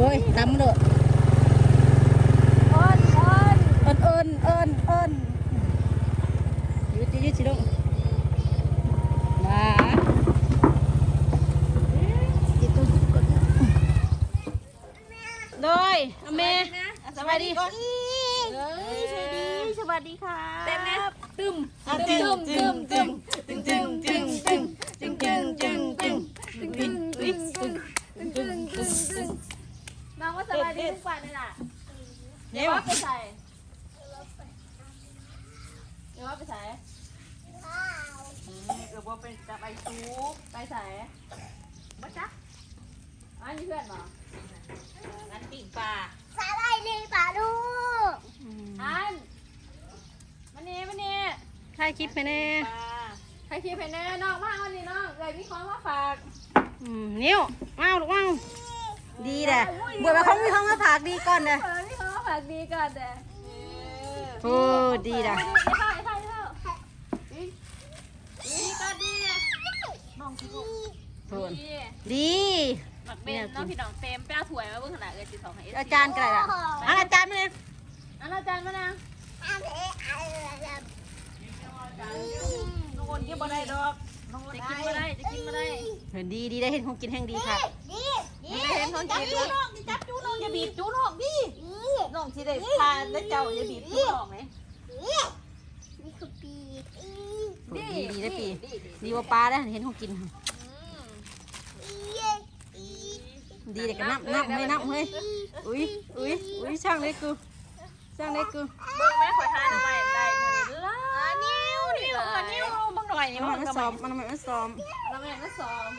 โอ้ยตำโดดเอิ้นเอิ้นเอิ้นเอิ้นเอิ้นเอิ้นยืดยืดสิลูกมาโดยอเมสวัสดีก่อนเอ้ยสวัสดีสวัสดีค่ะเต้นไหมตึมอะตึ้มตึ้มตึ้มตึ้มตึ้มตึ้มตึ้มตึ้ม ว่าสวัสดีทุกวันเลยล่ะเนี่เดี๋ยยวว่าไปใส่เดี๋ยวว่าไปใส่เดี๋ยวว่าไปจับไอ้ซูไปใส่มาจ๊ะอันนี้เพื่อนเหรองั้นปิ้งปลาสาลายลีป่าลูกอันมันนี่มันนี่ถ่ายคลิปไปแน่ปลาใครคิดเพนแน่น้องมาวันนี้น้องเลยมีของมาฝาก อืมนิ้วว้าวลูกว้าว ดีแหละบวชมาของมีของมาฝากดีก่อนเลยเออมีของมาฝากดีก่อนเด้อโอ้ดีแหละไอ้เท่าไอ้เท่าไอ้เท่าดีดีก็ดีนะน้องที่โทนดีดีหมักเป็นน้องพี่น้องเต็มไปเอาถ้วยมาเบิ่งขนาดเลยสิสองให้อาจารย์ก็ได้ละอะอาจารย์มาเลยอันอาจารย์มานะอาเอะอะไรแบบน้องโอนกินบ่ได้ดอกน้องโอนจะกินบ่ได้จะกินบ่ได้เห็นดีดีได้เห็นของกินแห่งดีค่ะดีดี ไม่เห็นคนกินเลยน้องจับจูน้องอย่าบีบจูน้องดิน้องสิได้ทาแล้วเจ้าอย่าบีบจูน้องเลยดีนี่คือปีดีดีได้ปีดีว่าปลาได้เห็นของกิน ดีเด็กก็นับนับให้นับให้อุ้ยอุ้ยอุ้ยช่างเล็กกูช่างเล็กกูเบิ่งแม่ข่อยทานเอาไปได้มือล่ะนิ้วนิ้วนิ้วเบิ่งหน่อยนี่มันมันมาก็ซ้ซ้อมมันมาซ้อมแล้วแม่ซ้อม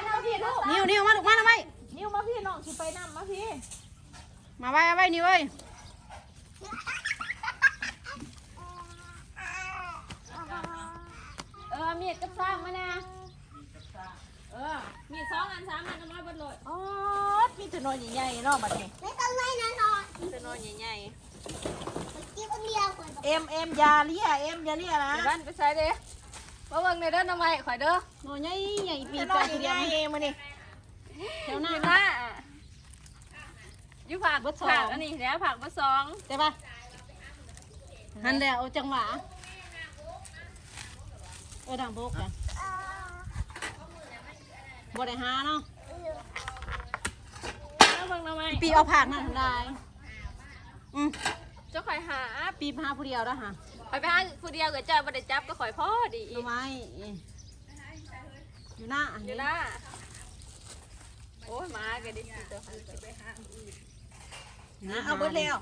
นเอาพี่ลูกนิ้วนิ้วมาลูกมาทำไมนิ้วมาพี่น้องสิไปนำมาพี่ มาไว้เอาไว้นิ้วเอ้ยเออมีดกับซ้างมานะเออมีดสองอันสามอันเอามาเบิดเลยอ๋อมีแต่น้อยใหญ่ๆเนาะบัดนี้ไม่ต้องไม่นอนนอนมีแต่น้อยใหญ่กินคนเดียวคนเอ็มเอ็มยาเลียเอ็มยาเลียนะเดี๋ยวบ้านไปใช้เด้ มาเบิ่งในเด้อน้ำไม้ข่อยเด้อโอ้ยใหญ่ใหญ่ปีมีกน้อยไก่ใหญ่เองมานี่แถวหน้าอยู่หน้าอยู่ผักผักอันนี้แล้วผักมาสองใช่ปะหันเดียวจังหวะเออดังพกกันบ่ได้หาเนาะแล้วเบิ่งน้ำไม้ปีเอาผักนั่นได้อืม เจ้าข่อยหาปีพาผู้เดียวแล้วฮะข่อยไปหาผู้เดียวกับเจ้าบ่ได้จับก็ข่อยพ่อดีทำไมอยู่หน้าอยู่หน้าโอ้ยมาก็ดิเจ้าข่อยไปหานะเอาเบิดแล้ว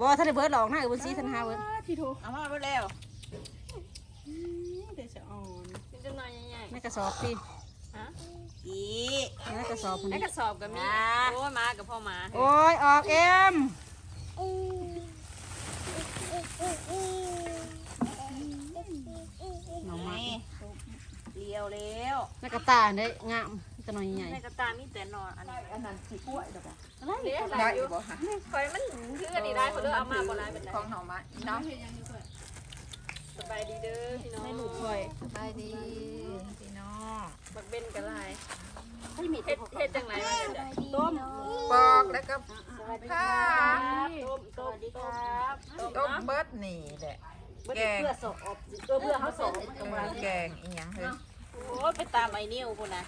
บ่ถ้าได้เบิดหรอกนะเอาเบิดซีทันหาเบิดที่ถูกเอามาเบิดแล้วเดี๋ยวจะอ่อนเป็นจังหน่อยใหญ่ในกระสอบพี่ๆฮะอีในกระสอบพุ่นในนี่กระสอบก็มีโอ้ยมากับพ่อมาโอ้ยออกเอ็ม หน่อไม้เลี้ยวแล้วในกระตาได้งามตัวน้อยใหญ่ในกระตามีแต่นอนอันนี้อันนั้นสีกล้วยดอกอะไรได้อยู่บ่ฮะข่อยมันคืออันนี้ได้เขาเลือกเอามาบ่หลายเป็นไรของหอมะเนาะสบายดีเด้อพี่น้องให้หนูข่อยไปดีพี่น้องบักเบนกันลายให้มีเฮ็ดเฮ็ดจังไรมาเนี่ยต้มปอกแล้วก็ส วัสดีครับต้มต้มครับต้มเบิดนี่แหละแกงเพื่อสอบเออเพื่อเขาสอบเออแกงอีหยังเฮ้ยโอ้ยไปตามไอ้นิ้วพุ่นนะ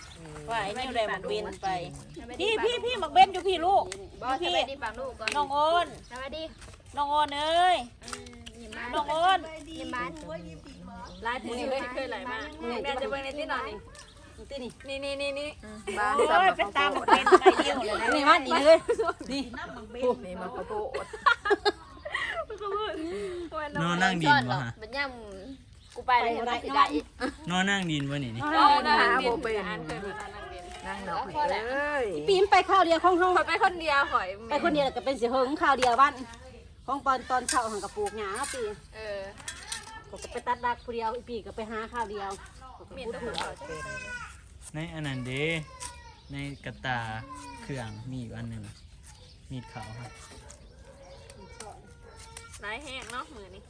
ว่าไอ้นิ้วได้บักเบนไป พี่พี่พี่บักเบนอยู่พี่ลูกพี่น้องโอนสวัสดีน้องโอนเอ้ยน้องโอนยิมบ้านลายผู้นี้เคยเคยไหลมาแม่จะเบิ่งในที่นอนนี่ ตีนี่นี่นี่นี่นี่บ้านโอ้สับยปะเป็นรตามดบักเบนไปนิ้วเลยนะนี่มันนี่เลยนี่นี่มันกระโปดนอนนั่งดินวะฮะเป็นย่ำกูไปเลยได้สิได้อีกนอนนั่งดินวะนี่นี่เอาหน้าเบียนเป็นอันเคยมานั่งเบียนนั่งหนอกเอ้ยปีมไปข้าวเดียวของเฮาข่อยไปคนเดียวข่อยไปคนเดียวก็เป็นเสียเฮิงข้าวเดียวบ้านของปอนตอนเช้าหังกับปลูกหญ้าปีเออก็ไปตัดดักผู้เดียวอีปีก็ไปหาข้าวเดียว มีแต่ผู้เขาในอันนั้นเดในกระตาเครื่องมีอยู่อันหนึ่งมีดขาวครับร้ายแห้งเนาะมือนี่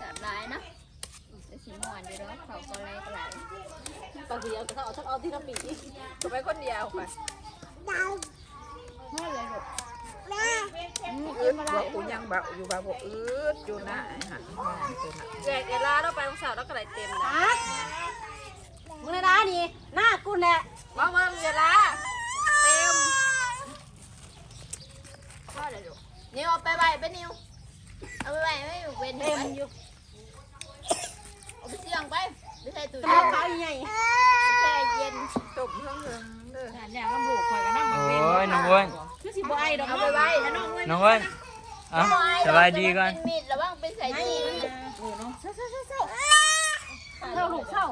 จับได้เนาะจะสีม่วนอยู่แล้วเขาก็เลยก็ไหลบางทีเอาเขาเอาทักเอาที่เราปีข่อยไปคนเดียวข่อยแม่ว่ากูยังเบาอยู่บ่าบ่อืดอยู่นะไอ้หันตัวน่ะแจกเอลาเราไปวันเสาร์แล้วก็ไหลเต็มนะมึงนะนะนี่หน้ากูแหละว่าว่าเอลาเต็มพ่อเดี๋ยวดูนิวเอาไปไว้ไปนิวเอาไปไว้ไม่อยู่เป็นเต็มอยู่เอาไปเสี่ยงไปไม่ใช่ตู้กระเย็นเป๋าใหญ่แช่เย็นตบเพิ่งเพิ่งเด้ออย่างลำลูกคอยกันน้ำมันโอ้ยน้องอ้วน คือสิบ่ไอดอกเอาไปไว้น้องเว้ยน้องอ้วนเอะสบายดีก่อนเป็นมีดระวังเป็นสายจีนเท่าลูกเท่า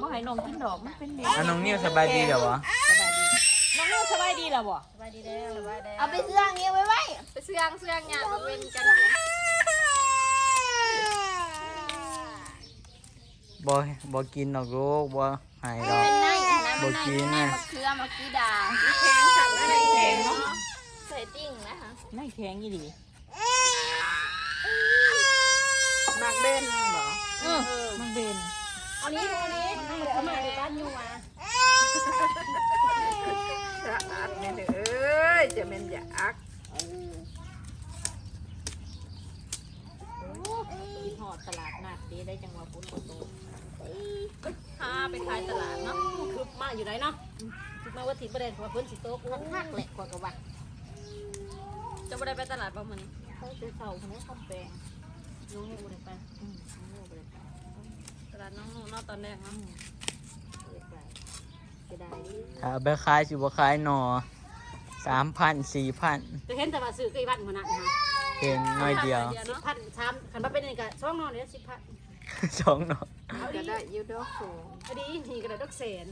บ่ให้นมกินดอกมันเป็นเด็กอะน้องนิวสบายดีเดี๋ยววะน้องลูกสบายดีแล้วบ่เอาไปเสื่องนิ้วไว้ไว้ไปเสื่องเสื่องเนี่ยมันเป็นกันบ่บ่กินดอกลูกบ่หายดอกเป็นไงนะ บ่กินแม่น่ะมะเขือมะกีดาแข็งสั่นอะไรแข็งเนาะใส่ติ้งนะคะไม่แข็งยี่ดีมากเด่นบ่เออมันเบนเอานี้เอานี้เอามาบ้านอยู่มาสะอาดแม่เอเอ้ยจะแม่นอยากหอดตลาดนัดดีได้จังหวะฝนตก พาไปขายตลาดเนาะคือมาอยู่ไหนเนาะคือมาว่าติดประเด็นว่าเพิ่นสิโตกูคักแหละกว่ากว่าจะบ่ได้ไปตลาดบ่มื้อนี้เขาจะเสาคนนี้คำแปลงน้องนี่บ่ได้ไปน้องนี่บ่ได้ไปตลาดน้องนุ่นเนาะตอนแรกเนาะบ่ได้ไปเสียดายดิถ้าไปขายสิบ่ขายหนอสามพันสี่พันจะเห็นแต่ว่าซื้อใกล้บ้านคนนั้นนะเห็นน้อยเดียวสิบพันสามคันมาเป็นนี่ก็ช่องนอนเดี๋ยสิบพันสองหนอเอา ก็ดีได้อยู่ดอกสูงเอาดีนี่ก็ได้ดอกแสน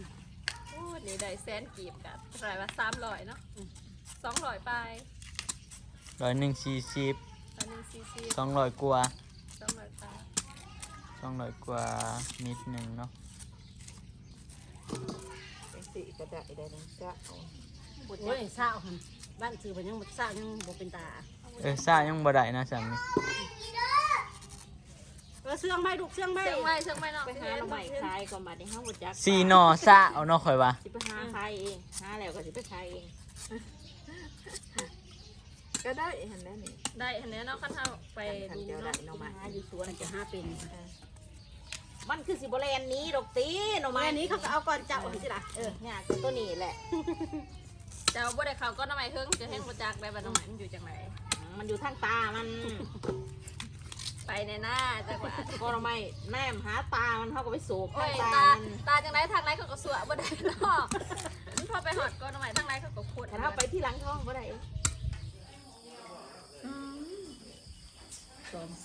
โอ้นี่ได้แสนกีบกันเท่าไหร่ว่า300เนาะ200ไปร้อยหนึ่งสี่สิบตอนนึง40สองร้อยกว่า200ไปสองร้อยกว่านิดหนึ่งเนาะจังสิก็ได้ได้ดังจะเอาโอ้ยเศร้าหันบ้านซื้อไปยังบ่เศร้ายังบ่เป็นตาเออซ่ายังบ่ได้นะสามีเออเสื่องใบลูกเสื่องใบเชียงใหม่เชียงใหม่เนาะไปหาหน่อไม้ขายก่อนบัดนี้เฮาบ่จักสี่หนอซ่าเอาเนาะข่อยว่าสิไปหาขายเองหาแล้วก็สิไปขายเองก็ได้เห็นแล้วนี่ได้อันนี้เนาะคันเฮาไปคันดูเดียวเนาะได้เนาะมาหาอยู่สวนจะหาเป็นมันคือสิบ่แลนนี้ดอกตีหน่อไม้ไม้นี้เขาก็เอาก่อนเจ้าสิล่ะเออเนี่ยคือตัวนี้แหละ เจ้าบ่ได้เข้าก็หน่อไม้เฮิงจะเห็นบ่จักได้ว่าหน่อไม้มันอยู่จังไดมันอยู่ทางตามัน ไปในหน้าจังหวะก็ทำไมแนมหาตา มันเขาก็ไปสูบโอ้ทางยตาตามันตาจังไดทางไหนเขาก็สวบ่ได้เนาะมันพอไปหอดก็หน่อไม้ทางไหนเขาก็ขุดแต่ถ้าไปที่หลังท้องก็ได้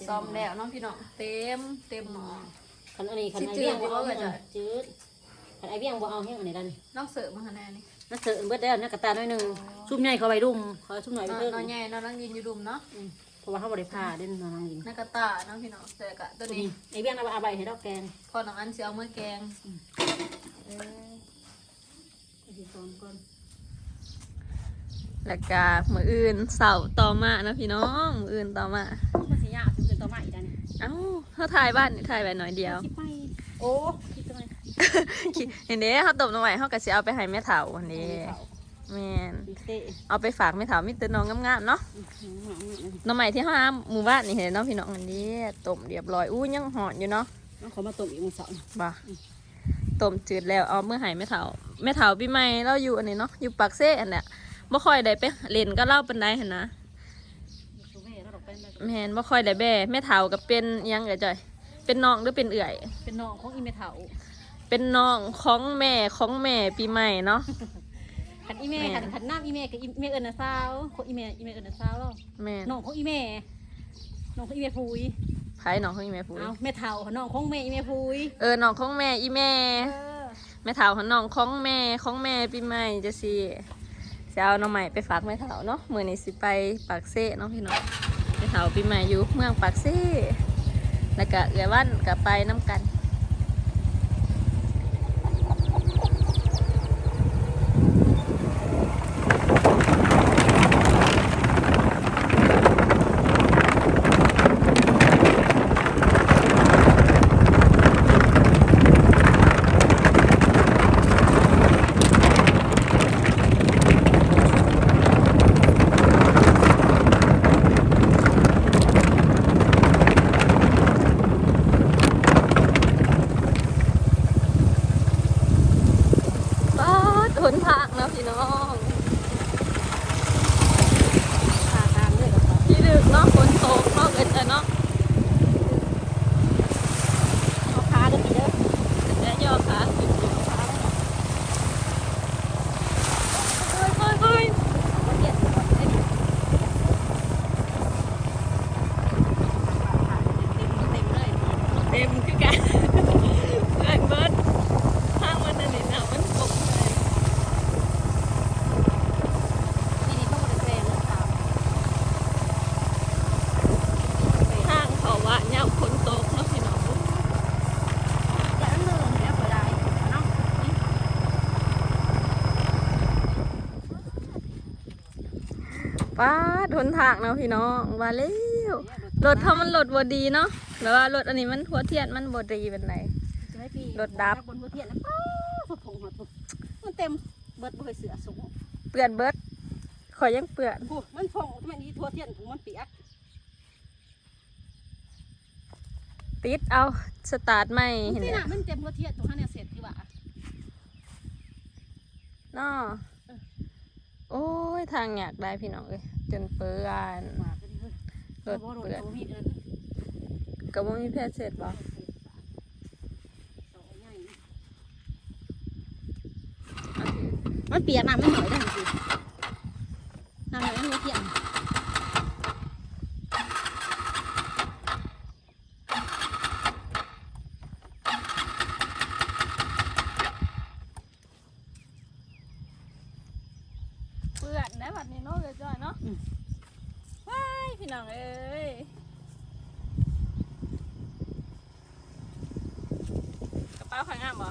ซ่อมแล้วเน้องพี่น้องเต็มเต็มหมอ คันอันนี้คันสิไอจืดเบี้ยงบ่บ่เอาเอ่ยจ้ะจืดคันไอเบี้ยงบ่เอาเฮี้ยงอันนี้ดันน้องเสิร์ฟมาขนาดนี้น่าเสือเบิดแล้วน่ากระตาหน่อยหนึงชุ่มใหญ่เขาไปดุ่มเขาชุ่มหน่อยไปน้เพิ่มองใหญ่น้องนั่งดินอยู่ดุมเนาะ เพราะว่าเขาบริพาเด่นนอนนั่งดินนักกระตาน้องพี่น้องเสกะตัวตัวนี้นี้ไอเบี้ยงเอาไปเอาใบให้ดอกแกงพอน้องอันเสียวมือแกงไอ้ที่ซ้อนก่อนแล้วก็มืออื่นเสาร์ต่อมานะพี่น้องมืออื่นต่อมามันสิยากถึงเป็นตัวใหม่อีกดันเอ้าเขาถ่ายบ้านนี่ถ่ายไว้หน่อยเดียวสิไปโอ้คิดทำไมเห็นเด้เขาตบน้องใหม่เขาก็สิเอาไปให้แม่เฒ่าวันนี้ แม่นดิเต้เอาไปฝากแม่เฒ่ามิตรน้องงามๆเนาะน้องใหม่ที่เขาหาหมู่บ้านนี่เห็นเนาะพี่น้องอันนี้ต้มเรียบร้อยอู้ยังหอนอยู่เนาะน้องเขามาต้มอีกมือสองบ่ต้มจืดแล้วเอาเมื่อใหายแม่เฒ่าแม่เฒ่าปีใหม่เราอยู่อันนี้เนาะอยู่ปากเซ่อันเนี้ยบ่ค่อยได้ไปเล่นก็เล่าปานใดหั่นนะตัวแม่แล้วดอกเป็นแบบแม่นบ่ค่อยได้แบ่แม่เฒ่าก็เป็นอิหยังเอ่ยจ้อยเป็นน้องหรือเป็นเอื่อย เป็นน้องของอีเมเถาเป็นน้องของแม่ของแม่ปีใหม่เนาะ ขันอีเมแม่ขันขันน้ำอีเมกับอีเมเอิญนะสาวของอีเมอีเมเอิญนะสาวแล้วแม่นน้องของอีเมน้องของอีเมฟูยไผน้องของอีแม่ปุ้ยเอาแม่เถาน้องของแม่อีเมฟูยเออน้องของแม่อีแม่ แม่เฒ่าของน้องของแม่ของแม่ปีใหม่จะสิสิเอาน้องใหม่ไปฝากแม่เฒ่าเนาะมื้อนี้สิไปปากเซ่เนาะพี่น้องแม่เฒ่าปีใหม่อยู่เมืองปากเซ่แล้วก็เอื้อยวันก็ไปน้ำกัน นทางนะพี่น้องพี่ดึกเนาะฝนตกเนาะเอ็นแต่เนาะ ป้าดทนทางเนาะพี่น้องว่าแล้วรถเขามันรถบ่ดีเนาะแล้วว่ารถอันนี้มันหัวเทียนมันบ่ดีเป็นไรจะให้พี่รถดับบนหัวเทียนแล้วป้าสะพงหัวตุกมันเต็มเบิดบ่เคยเสือสูงเปื่อนเบิดขอยยังเปื่อนโอ้มันพองมันอีทั่วเทียนถุงมันเปียกติดเอาสตาร์ทใหม่ที่เนี่ยน่ะมันเต็มหัวเทียนตรงนั้นเนี่ยเสร็จที่ว่าเนาะโอ้ยทางอยากได้พี่น้องเอ้ย จนเปื่อนมาก็ดีเฮ้ยรถบ่โดนเปื่อนตัวมีดเอิ้นก็บ่มีแพทย์เสร็จบ่มันเปียกน้ำมันหน่อยได้จริงน้ำหน่อยมันหัวเทียน เปื่อนได้บัดนี้เนาะเลยจ้อยเนาะว้ายพี่น้องเอ้ยกระเป๋าข้างงามบ่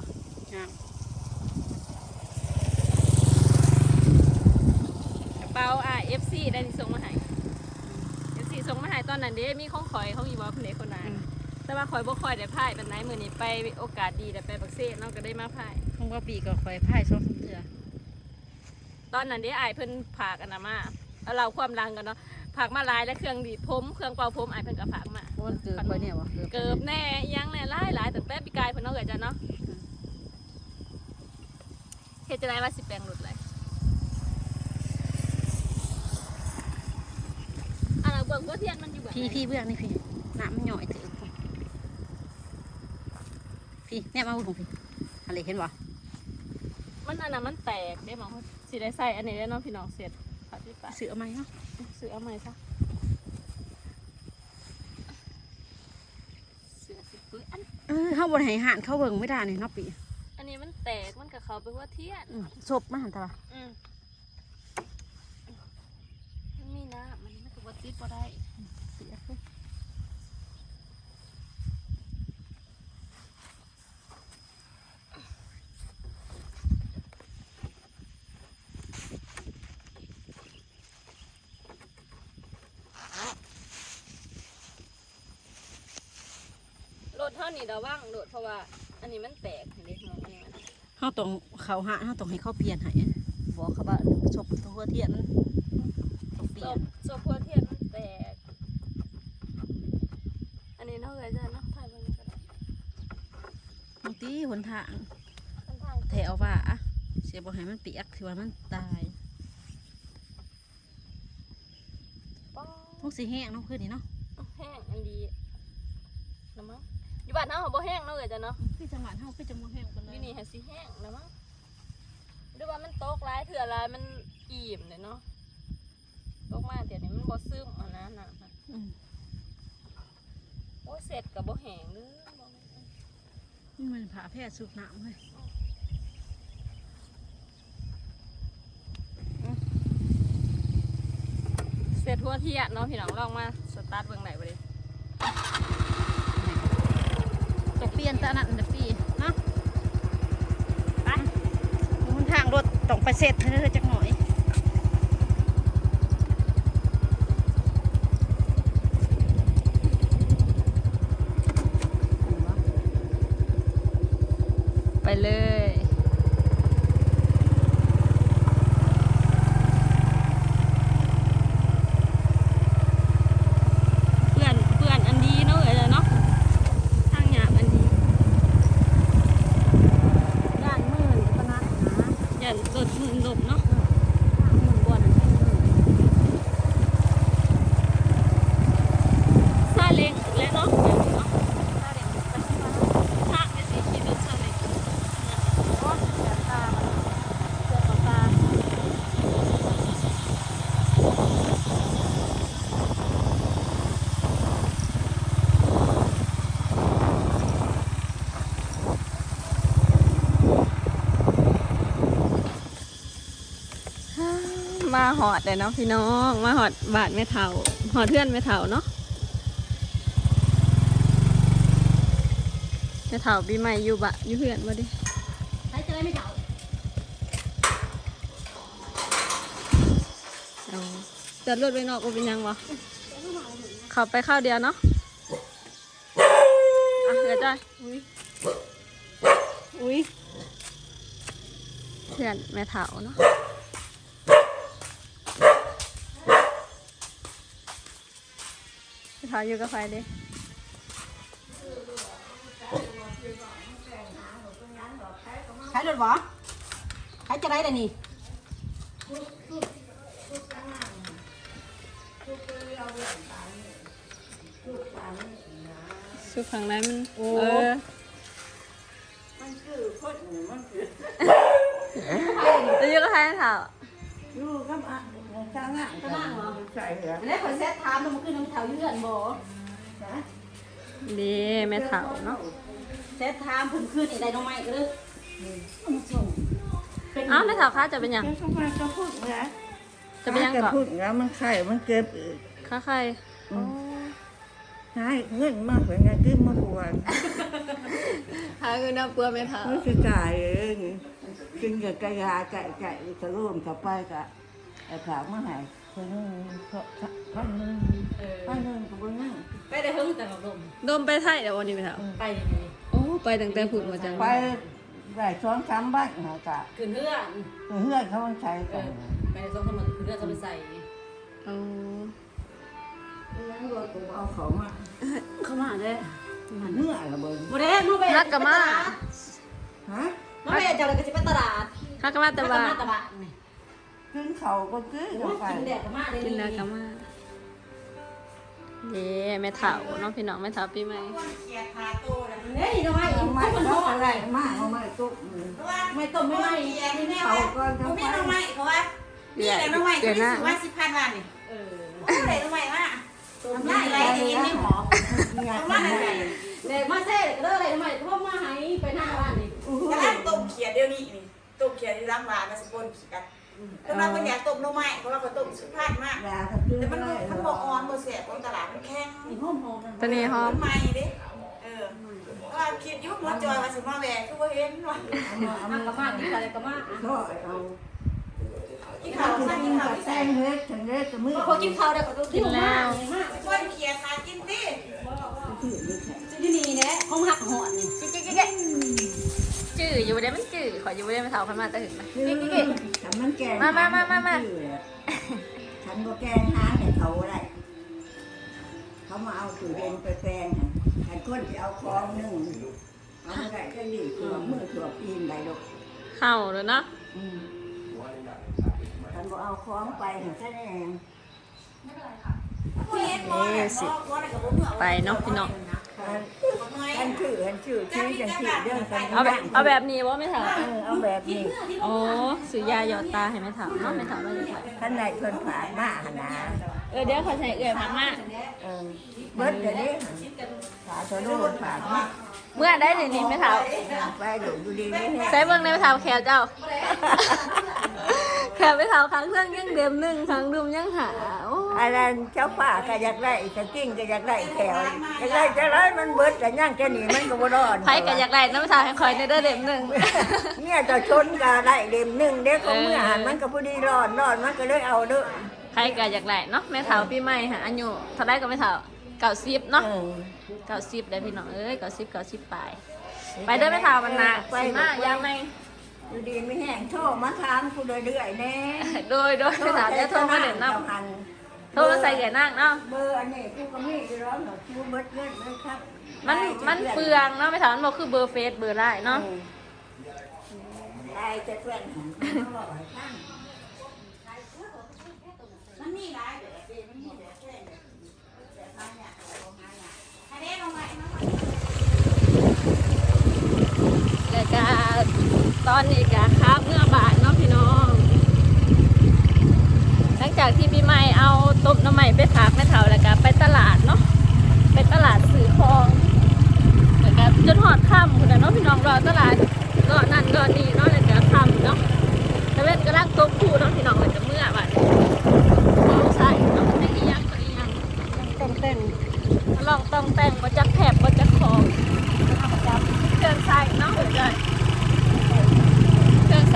งาม กระเป๋าอ่า FC ได้ที่ส่งมาให้ FC ส่งมาให้ตอนนั้น เด้มีของข่อยของอีบอคนเด็กคนนั้นแต่ว่าข่อยบ่ค่อยได้พายปานไหนมื้อนี้ไปโอกาสดีได้ไปบักเซ่เนาะก็ได้มาพายคงว่าปีก็คอยพ่ายสองสามเทื่อตอนนั้นเด้อายเพิ่นผากอันน่ะมาเอาเราความดังกันเนาะผากมาหลายและเครื่องดีดผมเครื่องเป่าผมอายเพิ่นก็ผากมาโอ้มันเกิดไปเนี่ยวะเกิบแน่อิหยังแน่หลายหลายแต่แป๊บปีกายเพิ่นเนาะเกิดจ้ะเนาะเฮ็ดจะได้ว่าสิแปลงรถเลยอันน่ะ เบิ่งว่าเทียนมันอยู่เบื้องพี่ไหนพี่เบื้องนี่พี่น้ำมันหน่อยเถอะพี่แนบมาบุญของพี่อะไรเห็นบ่มันอันน่ะมันแตกได้มั้งสิได้ใส่อันนี้ได้เนาะพี่น้องเสร็จขอที่ไปเสือไหมเนาะซื้อเอาใหม่ซะเสือสิเปื้อนเออเขาบนไหหานเขาเบิ่งไม่ได้เนี่ยเนาะปีอันนี้มันแตกมันกับเขาไปว่าเทียนอืมศพมันหันตาอืมมันมีน้ำมันไม่กับว่า ติดพอได้เสียเพิ่นรถเท่านี้ระวังรถเพราะว่า อันนี้มันแตกเห็นไหมมองอันนี้มันเขาต้องเขาหาเขาต้องให้เขาเปลี่ยนให้บอกเขาว่าศพตัวเทียนต้องเปลี่ศยนพศพพัวเทียนมันแตก อันนี้เนาะเลยจ้ะเนาะถ่ายบนนี้ก็ได้ บางทีหนทางมันทางแถวว่าเสียบอกให้มันเปียกที่ว่ามันตายป้อพวกสีแห้งเนาะคืนนี้เนาะแห้งอันดีนะมั้งอยู่บ้านเฮาเขาบ่แห้งเนาะเลยจ้ะเนาะพี่จังหวัดเฮาพี่จังหวัดแห้งกันเลนี่ยนี่ให้สิแห้งนะมั้งหรือว่ามันตกร้ายเถื่อร้ายมันอิ่มเลยเนาะตกมาเดี๋ยวนี้มันบ่ซึมอะนะน่ะอืมโอ้ยเสร็จกับบ่แห้งเลยบ่แม่น นี่มันผ่าแพร่สูบน้ำเลยเสร็จทั่วเที่ยเนาะพี่น้องลองมา สตาร์ทเบิ่งไหนบ่ดิต้องเปลี่ยนตานั่นเดี๋ยวพี่เนาะไปหนทางรถต้องไปเสร็จเธอจักหน่อย เลยเพื่อนเพื่อนอันดีเนาะเอ๋ยเนาะทางหยาบอันดี ด้านมือนี่ก็นัดนะ อย่าหลดมือหลบเนาะ มือบน ซาเล้งและเนาะอย่างนี้เนาะทางเนี่ยสิขี่รถซาเล้ง ตาเสื้อตา มา หอดเลยเนาะพี่น้อง มาหอดบาทแม่เฒ่าหอดเพื่อนแม่เฒ่าเนาะแม่เฒ่าปีใหม่อยู่บะอยู่เพื่อนบ่ดิใช้เจอไม่เท่าเอาจอดรถไว้นอกก็เป็นหยังวะขับไปข้าวเดียวเนาะอะเดี๋ยวจ้อยอุ้ยอุ้ยเพื่อนแม่เถาเนาะ แม่เถาอยู่กับใครดิขายรถบ่ขายจะได้เลยนี่ชุดฝั่งไหนมันเออจะอยู่กับใครแม่เถาอยู่กับอะ ข้างอะข้างอะใส่เหรออันนี้คนเซ็ตถามแล้วมันคือน้ำเถาเยื่อนบ่ดีแม่เถาเนาะเซ็ตถามเพิ่นขึ้นอีกได้น้องใหม่ก็เลยอ้าวแม่เถาคะจะเป็นหยังแค่เข้ามาก็พูดนะจะเป็นหยังก็ก่อนพูดแล้วมันไข่มันเก็บอีกค่าใครใช่เงินมากกว่าเงินที่มาบวชหาเงินน้ำเปลือแม่เถามันจะจ่ายเองกินกับกระยาไก่ไก่กระร่วมกับไปกับ ไอ้ผามาให้คนนึงพันนึงพันนึงกับคนนึงไปได้เพิ่งแต่กับลมดมไปไทยเดี๋ยววันนี้แม่เถาไปดีโอ้ไปตั้งแต่ผุดมาจังไปได้สองสามบ้านหากะขึ้นเพื่อนเพื่อนเขาใช้กันไปในซองสมันขึ้นเพื่อนเขาไปใส่เอาแล้วก็ผมเอาเขามาเข้ามาเด้เมื่อระเบิดบ่ได้นู่นไปฮักกะมาฮะน้องไปเจ้าเลยก็สิไปตลาดฮักกะมาแต่ว่าตลาดนี่ กินเขาก็ซื้อโอ้กันยไปกินแดดก็มาเลยกินแล้วกะมาเย่แม่เถาน้องพี่น้องแม่เถาปีใหม่เฮ้ยน้องใหม่ไม่มันเขาทอดอะไรมากเขาไม่ตุ๊กไม่ต้มไม่ไหม้เขาก็จะไปน้องใหม่เขาว่าเดือดแต่น้องใหม่เดืก็อดหได้น้าสิว่าสิบพันวันนี่เอออะไรน้องใหม่ว่าทำได้ไรเองไม่หมอเนี่ยทำได้อะไรเด็กมาเซ่ก็เด้ออะไร ดเพราะว่าคนอยากต้มน้องใหม่เพราะว่าเขาต้มสิบพันมาก ยาเขาซื้อแต่มันได้มันบอกอ่อนบ่เสียบนตลาดมันแข็งนี่หอมหอมตัวนี้หอม มันใหม่ดิเออว่าคิดยุบมันจอยมาสิมาแหวกคือว่าเห็นว่ามากระมาที่อะไรกระมาชอบเอากินถ้าข้าวกินใส่กิกินนข้าวกับที่แซใส่งเฮ็ดฉันเฮ็ดจะมือพอกินข้าวได้ก็ต้องกินแล้วคนเขียดหากินดิที่นี่แหละห้องหักหอนนี่ จิ๊กจิ๊กจิ๊ก จื้ออยู่ได้มันจื้อขออยู่ได้แม่เถาพันมาแต่ถึงไหมจิ๊กจิ๊กจิ๊ก ฉันมันแกงมามามามามา ฉันก็แกงหางให้เขาได้เขามาเอาตู้เย็นไปแปลงฉันคนที่เอาคลองนึ่งเอามาได้ก็ดีตัวมือตัวปีนได้ดอกเห่าเลยเนาะอืมฉันก็เอาคลองไปแค่นั้นเองเห็นบ่เนี่ยเนได้กับบ่เมื่อไปเนาะพี่น้อง ฉันชื่อฉันชื่อชื่อฉันชื่อเรื่องกันเอาแบบเอาแบบนี้ว่าไม่เถาเออเอาแบบนี้โอ้ซื้อยาหยอดตาให้แม่เถาเนาะแม่เถาเราจะใส่ท่านใดเพิ่นผ่านมาหนนาเออเดี๋ยวขอใส่เอื่อยพักมาเออเบิดเดี๋ยวนี้ผ่าตัวโดนผ่านมา เมื่อได้เลยนี่แม่เถาไปดูดูดีนี่แฮะใส่เบิ่งในแม่เถาแขวเจ้าแขวแม่เถาครั้งเครื่องยังเดิมหนึ่งครั้งดุมยังหาโอ้อันนั้นเจ้าป่าก็อยากได้สกิ้งก็อยากได้แถวอยากได้จะไรมันเบิดแต่ย่างแค่นี้มันก็บ่รอดไผก็อยากได้น้ำเถาให้คอยในเด้อเดิมหนึ่งเนี่ยจะชนก็ได้เล่มหนึ่งเด็กของเมื่อหันมันก็พอดีรอดรอดมันก็เลยเอาเด้อใครก็อยากได้เนาะแม่เถาปีใหม่ค่ะอายุเท่าไรก็แม่เถาเก่าสิบเนาะ เออเก่าสิบได้พี่น้องเอ้ยเก่าสิบเก่าสิบไป ไปเด้อแม่เถามันนะไปมากยังไงดูดีไม่แห้งโทษมาถามกูเรื่อยๆแน่โดยโดยแม่เถาจะโทรมาเด่นน้หันำโทรมาใส่แก่นั่งเนาะเบอร์อันนี้กูก็มีอยู่แล้วเนาะกูเบิดเงินเลยครับมันมันเปลืองเนาะแม่เถามันบอกคือเบอร์เฟซเบอร์ได้เนาะได้จะเพื่อนหันมาบอกให้ฟังมันมีหลายแบบดิมันมีแบบแค่แบบแบบมาเนี่ยแบบมาเนี่ยอันนี้น้องใหม่น้องใหม่ แล้วก็ ตอนนี้ก็ครับเมื่อบาทเนาะพี่น้อง หลังจากที่พี่ใหม่เอาต้มน้ำใหม่ไปฝากแม่เถาแล้วก็ไปตลาดเนาะไปตลาดสื่อคลองเหมือนกับจนหอดค่ำคุณน่ะเนาะพี่น้องรอตลาดก็นั่นก็นี่เนาะแล้วก็ค่ำเนาะตะเวนก็ลักตกคู่เนาะพี่น้องเลยจะเมื่อบัดเอาใส่เนาะไม่อียังก็อียังต้องแต่งลองต้องแต่งบ่จักแผบบ่จักของเครื่องใส่เนาะเดี๋ยวจะเครื่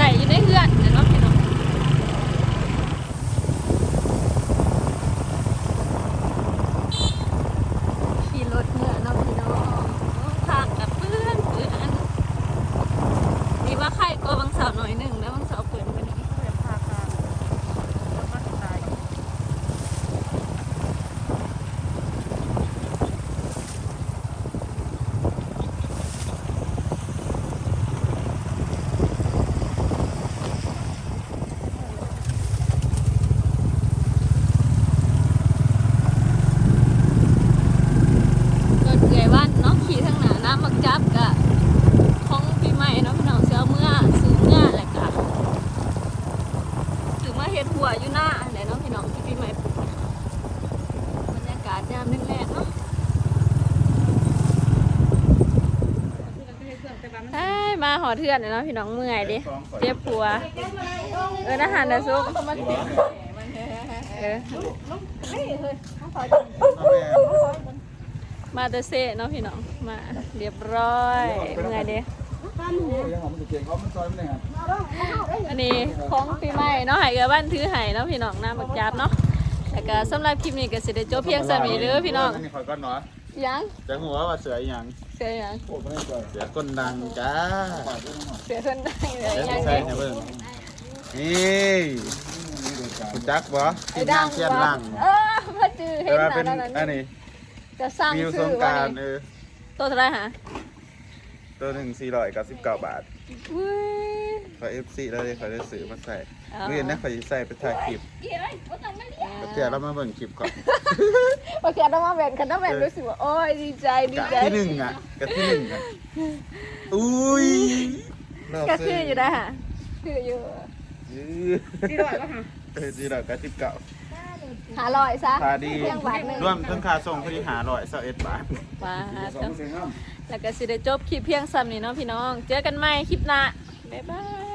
องใส่อยู่ในเฮือนเดี๋ยวเนาะพี่น้อง มาหอเทือนเนาะพี่น้องเมื่อยดิเจ็บหัว เอออาหารนะซุปเออมาเตเซ่เนาะพี่น้องมาเรียบร้อยเมื่อยดิอันนี้ของปีใหม่เนาะใหายกับบ้านถือใหายเนาะพี่น้องหน้าบักจับเนาะแต่ก็สำหรับคลิปนี้ก็สิได้จบเพียงสามีเด้อพี่น้องอันนี้ขอยก่อนเนาะยังจะหัวว่าเสืออีหยัง เสียยังเสือก้นดังจ้าเสียคนได้เลยเดี๋ยวยังใส่ไงให้เบิ่งนี่คุณจักบ่ทีมงานเชียนลังเออมาจือเห็แต่นว่าหเป็นน้าอันั้นนนี้จะสร้างวิวสชื่งอกรารว่าเอนี่อตัวเท่าไหรฮะตัวหนึ่งสี่ร้อยกับสิบเก้าบาท อุ้ย ขอเอฟซีแล้วเลยขอได้ซื้อมาใส่อ๋อเรียนนะขอจะใส่ไปถ่ายคลิปก็เดี๋ยวเรามาเบิ่งคลิปก่อนโอเคต้องมาแบ่งกันต้องแบ่งรู้สึกว่าโอ้ยดีใจดีกะใจที่หนึ่งอะกะที่หนึ่งอะอุ้ยเลิกก็ซื้คืออยู่นะฮะคืออยู่สี่ร้อยป่ะฮะเออสี่ร้อยกับสิบเก้าหาลอยซะพาดีเพียงบาทหนึ่งรวมทั้งค่าส่งพอดีหาร้อยสิบเอ็ดบาทมาแล้วก็สิได้จบคลิปเพียงซ้ำนี่เนาะพี่น้อง เจอกันใหม่คลิปหน้า บ๊ายบาย